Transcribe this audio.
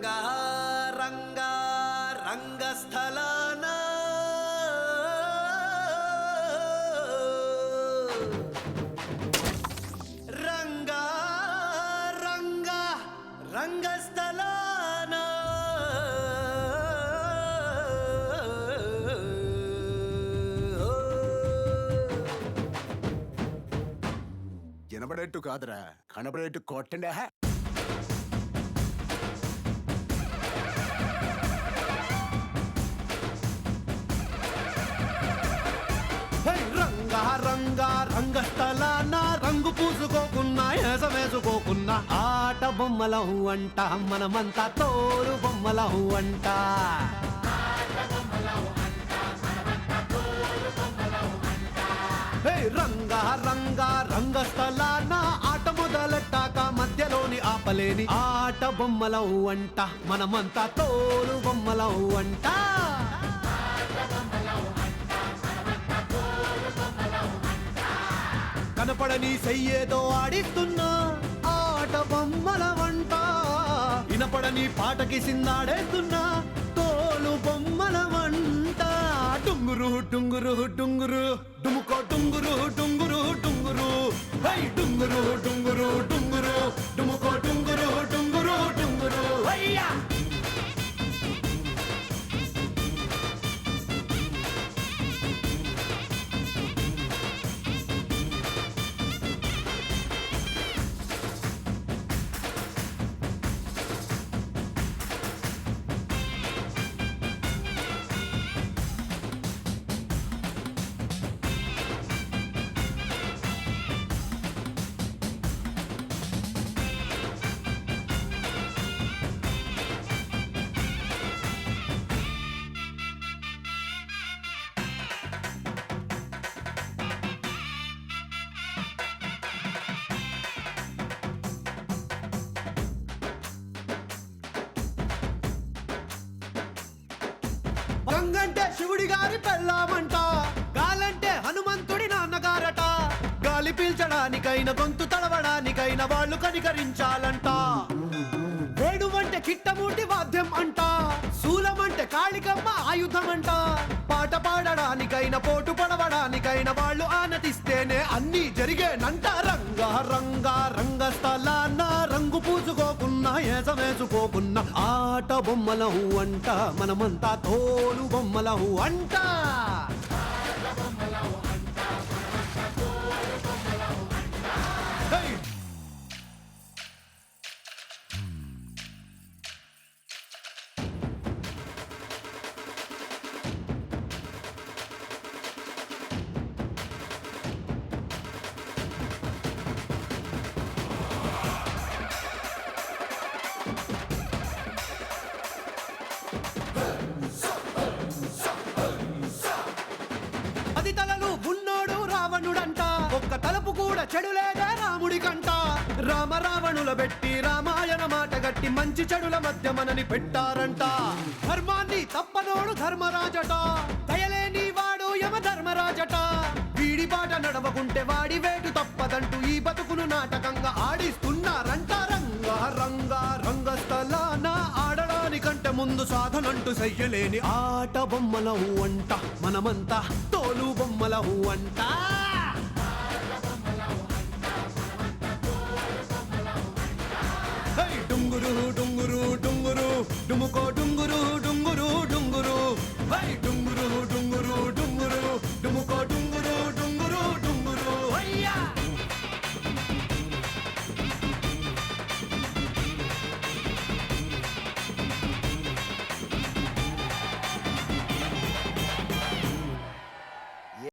రంగా రంగా రంగస్థలాన రంగా రంగా రంగస్థలాన వినబడేట్టు కాదురా కనబడేట్టు కొట్టండి ఏసమేసుకోకున్నా ఆట బొమ్మలం అంట మనమంతా తోలు బొమ్మలం అంట. హే, రంగా రంగా రంగస్థలాన ఆట మొదలెట్టాక మధ్యలోని ఆపలేని ఆట బొమ్మలవు అంట మనమంతా తోలు బొమ్మలవు అంట. కనపడని సయ్యేదో ఆడిస్తున్నా పాటని పాటకి సిందాడేస్తున్నా తోలు బొమ్మల వంట. టుంగురు టుంగురు టుంగురు. డుముకో టుంగురు టుంగురు టుంగురు. హై టుంగురు టుంగురు టుంగురు. డుముకో టుంగురు టుంగురు. గంగంటే శివుడి గారి పెళ్ళామంట. గాలంటే హనుమంతుడి నాన్నగారట. గాలి పీల్చడానికైన గొంతు తడవడానికైన వాళ్ళు కనికరించాలంట. వేడువంటే కిట్టమూటి వాద్యం అంట. శూలమంటే కాళికమ్మ ఆయుధం అంట పాట పాడడానికైన పోటు పడవడానికైన వాళ్ళు ఆనతిస్తేనే అన్ని జరిగేనంట. రంగా రంగా రంగస్థలాన్న రంగు పూసుకోకున్నా ఏసమేసుకోకున్నా ఆట బొమ్మలహు అంట మనమంతా తోలు బొమ్మలహు అంట. కూడా చెడు లేదా రాముడి కంట రామ రావణుల పెట్టి రామాయణ మాట గట్టి మంచి చెడుల మధ్య మనని పెట్టారంట. ధర్మాన్ని తప్పనోడు ధర్మరాజట. దయలేని వాడు యమ ధర్మరాజట వీడి బాట నడవకుంటే వాడి వేటు తప్పదంటూ ఈ బతుకును నాటకంగా ఆడిస్తున్నారంట. రంగా రంగా రంగస్థలాన ఆడడానికంటే ముందు సాధనంటూ చెయ్యలేని ఆట బొమ్మల అంట. మనమంతా తోలు బొమ్మల అంట. డుంగురు డుంగురు డుంగురు డుముకో